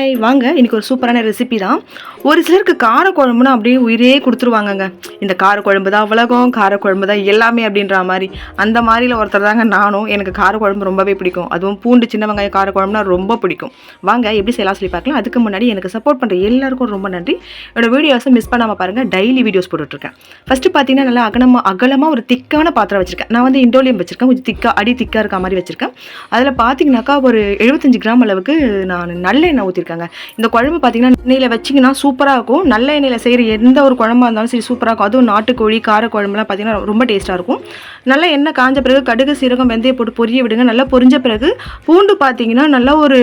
Hi வாங்க இன்றைக்கி ஒரு சூப்பரான ரெசிபி தான். ஒரு சிலருக்கு காரக்குழம்புனா அப்படியே உயிரே கொடுத்துருவாங்கங்க. இந்த காரக்குழம்பு தான் உலகம் காரக்குழம்பு தான் எல்லாமே அப்படின்ற மாதிரி. அந்த மாதிரில ஒருத்தர் தாங்க நானும். எனக்கு காரக்குழம்பு ரொம்பவே பிடிக்கும். அதுவும் பூண்டு சின்ன வெங்காயம் காரக்குழம்புனா ரொம்ப பிடிக்கும். வாங்க எப்படி செய்யலாம் சொல்லி பார்க்கலாம். அதுக்கு முன்னாடி எனக்கு சப்போர்ட் பண்ணுற எல்லாருக்கும் ரொம்ப நன்றி. என்னோடய வீடியோஸை மிஸ் பண்ணாமல் பாருங்கள் டெய்லி வீடியோஸ் போட்டுட்ருக்கேன். ஃபஸ்ட்டு பார்த்தீங்கன்னா நல்லா அகலமாக அகலமாக ஒரு திக்கான பாத்திரம் வச்சுருக்கேன். நான் வந்து இண்டோலியம் வச்சுருக்கேன். கொஞ்சம் திக்கா அடி திக்காக இருக்க மாதிரி வச்சுருக்கேன். அதில் பார்த்தீங்கன்னாக்கா ஒரு எழுபத்தஞ்சு கிராம் அளவுக்கு நான் நல்ல எண்ணெய் பண்ணியிருக்காங்க இந்த குழம்பு பார்த்தீங்கன்னா எண்ணெயில் வச்சிங்கன்னா சூப்பராக இருக்கும். நல்ல எண்ணெயில் செய்கிற எந்த ஒரு குழம்பா இருந்தாலும் சரி சூப்பராக இருக்கும். அதுவும் நாட்டுக்கோழி கார குழம்புலாம் பார்த்தீங்கன்னா ரொம்ப டேஸ்ட்டாக இருக்கும். நல்ல எண்ணெய் காஞ்ச பிறகு கடுகு சீரகம் வெந்தயம் போட்டு பொரிய விடுங்க. நல்லா பொரிஞ்ச பிறகு பூண்டு பார்த்தீங்கன்னா நல்லா ஒரு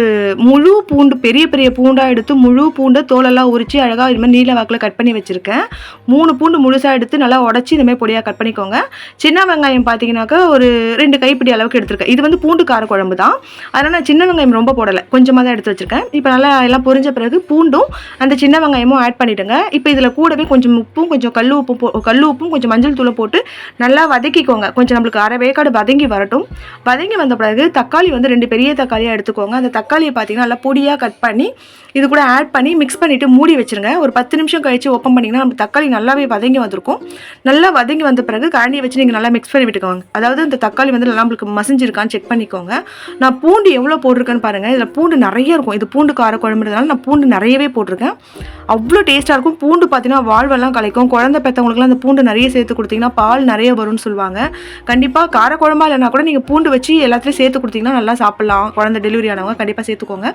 முழு பூண்டு பெரிய பெரிய பூண்டாக எடுத்து முழு பூண்டை தோலெல்லாம் உரித்து அழகாக இது மாதிரி நீல வாக்கில் கட் பண்ணி வச்சுருக்கேன். மூணு பூண்டு முழுசாக எடுத்து நல்லா உடச்சி இந்த பொடியாக கட் பண்ணிக்கோங்க. சின்ன வெங்காயம் பார்த்தீங்கன்னாக்கா ஒரு ரெண்டு கைப்பிடி அளவுக்கு எடுத்துருக்கேன். இது வந்து பூண்டு கார குழம்பு தான். அதனால் நான் சின்ன வெங்காயம் ரொம்ப போடலை. கொஞ்சமாக தான் எடுத்து வச்சிருக்கேன். இப்போ நல்லா எல்லாம் பொரிஞ்ச பிறகு பூண்டும் அந்த சின்ன வெங்காயமும் ஆட் பண்ணிவிடுங்க இப்போ இதில் கூடவே கொஞ்சம் உப்பும் கொஞ்சம் கல் உப்பும் போ கல் உப்பும் கொஞ்சம் மஞ்சள் தூளை போட்டு நல்லா வதக்கிக்கோங்க. கொஞ்சம் நம்மளுக்கு அரை வேக்காடு வதங்கி வரட்டும். வதங்கி வந்த பிறகு தக்காளி வந்து ரெண்டு பெரிய தக்காளியாக எடுத்துக்கோங்க. அந்த தக்காளியை பார்த்தீங்கன்னா நல்லா பொடியாக கட் பண்ணி இது கூட ஆட் பண்ணி மிக்ஸ் பண்ணிவிட்டு மூடி வச்சிருங்க. ஒரு பத்து நிமிஷம் கழித்து ஓப்பன் பண்ணிங்கன்னா நம்ம தக்காளி நல்லாவே வதங்கி வந்திருக்கும். நல்லா வதங்கி வந்த பிறகு கரண்டியை வச்சு நீங்கள் நல்லா மிக்ஸ் பண்ணி விட்டுக்கோங்க. அதாவது இந்த தக்காளி வந்து நல்லா நம்மளுக்கு மசிஞ்சிருக்கான்னு செக் பண்ணிக்கோங்க. நான் பூண்டு எவ்வளோ போட்டிருக்கேன்னு பாருங்கள் இதில் பூண்டு நிறைய இருக்கும். இது பூண்டு காரக்கும் குழம்புன்றதுனால நான் பூண்டு நிறையவே போட்டிருக்கேன். அவ்வளோ டேஸ்ட்டாக இருக்கும். பூண்டு பார்த்தீங்கன்னா வாழ்வெல்லாம் கலைக்கும். குழந்தை பெற்றவங்களுக்குலாம் அந்த பூண்டு நிறைய சேர்த்து கொடுத்தீங்கன்னா பால் நிறைய வரும்னு சொல்லுவாங்க. கண்டிப்பாக கார குழம்பா இல்லைனா கூட நீங்கள் பூண்டு வச்சு எல்லாத்துலேயும் சேர்த்து கொடுத்தீங்கன்னா நல்லா சாப்பிட்லாம். குழந்தை டெலிவரி ஆனவங்க கண்டிப்பாக சேர்த்துக்கோங்க.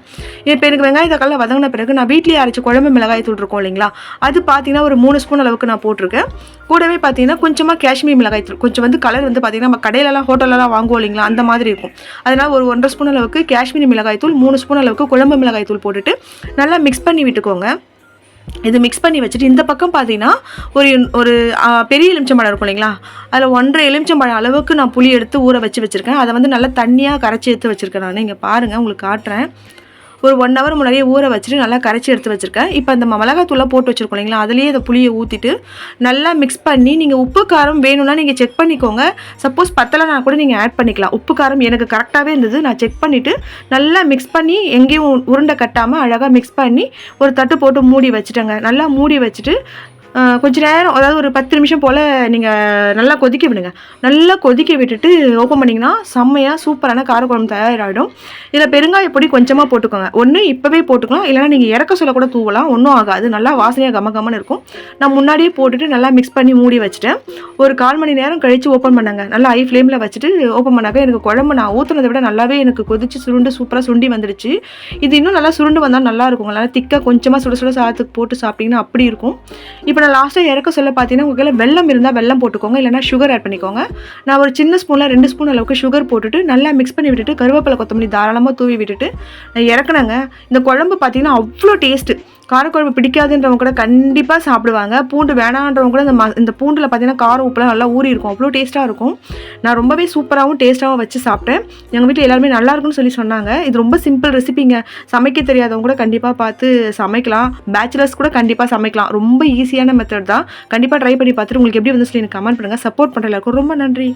இப்போ எனக்கு வெங்காய தக்காளி வதங்கின பிறகு நான் வீட்லேயே அரைச்சி குழம்பு மிளகாய் தூள் இருக்கும் இல்லைங்களா? அது பார்த்தீங்கன்னா ஒரு மூணு ஸ்பூன் அளவுக்கு நான் போட்டிருக்கேன். கூடவே பார்த்தீங்கன்னா கொஞ்சமாக காஷ்மீர் மிளகாய் தூள். கொஞ்சம் வந்து கலர் வந்து பார்த்தீங்கன்னா நம்ம கடையிலலாம் ஹோட்டலெலாம் வாங்குவோம் இல்லைங்களா? அந்த மாதிரி இருக்கும். அதனால் ஒரு ஒன்றரை ஸ்பூன் அளவுக்கு காஷ்மீர் மிளகாய் தூள் மூணு ஸ்பூன் அளவுக்கு குழம்பு மிளகாய் தூள் போட்டுட்டு நல்லா மிக்ஸ் பண்ணி விட்டுக்கோங்க. இது மிக்ஸ் பண்ணி வச்சுட்டு இந்த பக்கம் பார்த்தீங்கன்னா ஒரு ஒரு பெரிய எலுமிச்சம்பழம் இருக்கும் இல்லைங்களா? அதில் ஒன்றரை எலுமிச்சம்பழம் அளவுக்கு நான் புளி எடுத்து ஊற வச்சு வச்சுருக்கேன். அதை வந்து நல்லா தண்ணியாக கரைச்சி எடுத்து வச்சுருக்கேன். நான் இங்கே பாருங்கள் உங்களுக்கு காட்டுறேன். ஒரு ஒன் ஹவர் முன்னாடியே ஊற வச்சுட்டு நல்லா கரைச்சி எடுத்து வச்சுருக்கேன். இப்போ அந்த மிளகாத்தூளை போட்டு வச்சுருக்கோம் இல்லைங்களா? அதுலேயே அந்த புளியை ஊற்றிட்டு நல்லா மிக்ஸ் பண்ணி நீங்கள் உப்பு காரம் வேணும்னா நீங்கள் செக் பண்ணிக்கோங்க. சப்போஸ் பத்தலைனா கூட நீங்கள் ஆட் பண்ணிக்கலாம். உப்பு காரம் எனக்கு கரெக்டாகவே இருந்தது. நான் செக் பண்ணிவிட்டு நல்லா மிக்ஸ் பண்ணி எங்கேயும் உருண்டை கட்டாமல் அழகாக மிக்ஸ் பண்ணி ஒரு தட்டு போட்டு மூடி வச்சுட்டேங்க. நல்லா மூடி வச்சுட்டு கொஞ்சம் கொஞ்ச நேரம் அதாவது ஒரு பத்து நிமிஷம் போல் நீங்கள் நல்லா கொதிக்க விடுங்க. நல்லா கொதிக்க விட்டுட்டு ஓப்பன் பண்ணிங்கன்னா செம்மையாக சூப்பரான காரக்குழம்பு தயாராகிடும் இதில் பெருங்காய பொடி கொஞ்சமாக போட்டுக்கோங்க. ஒன்று இப்போவே போட்டுக்கலாம். இல்லைனா நீங்கள் இறக்க சொல்ல கூட தூவலாம். ஒன்றும் ஆகாது. நல்லா வாசனையாக கம கமன்னு இருக்கும். நான் முன்னாடியே போட்டுட்டு நல்லா மிக்ஸ் பண்ணி மூடி வச்சுட்டேன். ஒரு கால் மணி நேரம் கழித்து ஓப்பன் பண்ணாங்க. நல்லா ஹை ஃப்ளேமில் வச்சுட்டு ஓப்பன் பண்ணாக்க எனக்கு குழம்பு நான் ஊற்றுனதை விட நல்லாவே எனக்கு கொதிச்சு சுருண்டு சூப்பராக சுண்டி வந்துடுச்சு. இது இன்னும் நல்லா சுருண்டு வந்தால் நல்லா இருக்கும் நல்லா திக்காக கொஞ்சமாக சுட சுட சாதத்துக்கு போட்டு சாப்பிட்டிங்கன்னா அப்படி இருக்கும். இப்போ நான் லாஸ்ட்டாக இறக்க சொல்ல பார்த்தீங்கன்னா உங்களுக்கு வெள்ளம் வெல்லம் இருந்தால் வெல்லம் போட்டுக்கோங்க இல்லைனா சுகர் ஆட் பண்ணிக்கோங்க. நான் ஒரு சின்ன ஸ்பூனில் ரெண்டு ஸ்பூன் அளவுக்கு சுகர் போட்டுட்டு நல்லா மிக்ஸ் பண்ணி விட்டுட்டு கருவேப்பிலை கொத்தமல்லி தாராளமாக தூவி விட்டுட்டு நான் இறக்குனேங்க. இந்த குழம்பு பார்த்தீங்கன்னா அவ்வளோ டேஸ்ட்டு காரக்குழம்பு பிடிக்காதுன்றவங்க கூட கண்டிப்பாக சாப்பிடுவாங்க. பூண்டு வேணான்றவங்க கூட இந்த ம இந்த பூண்டில் பார்த்தீங்கன்னா காரம் உப்புலாம் நல்லா ஊறி இருக்கும். அவ்வளோ டேஸ்ட்டாக இருக்கும். நான் ரொம்பவே சூப்பராகவும் டேஸ்ட்டாகவும் வச்சு சாப்பிட்டேன். எங்கள் வீட்டில் எல்லாருமே நல்லா இருக்குன்னு சொல்லி சொன்னாங்க. இது ரொம்ப சிம்பிள் ரெசிபிங்க சமைக்க தெரியாதவங்க கூட கண்டிப்பாக பார்த்து சமைக்கலாம். பேச்சுலர்ஸ் கூட கண்டிப்பாக சமைக்கலாம். ரொம்ப ஈஸியான மெத்தட் தான். கண்டிப்பாக ட்ரை பண்ணி பார்த்துட்டு உங்களுக்கு எப்படி வந்து சொல்லி எனக்கு கமெண்ட் பண்ணுங்கள் சப்போர்ட் பண்ணுற எல்லாருக்கும் ரொம்ப நன்றி.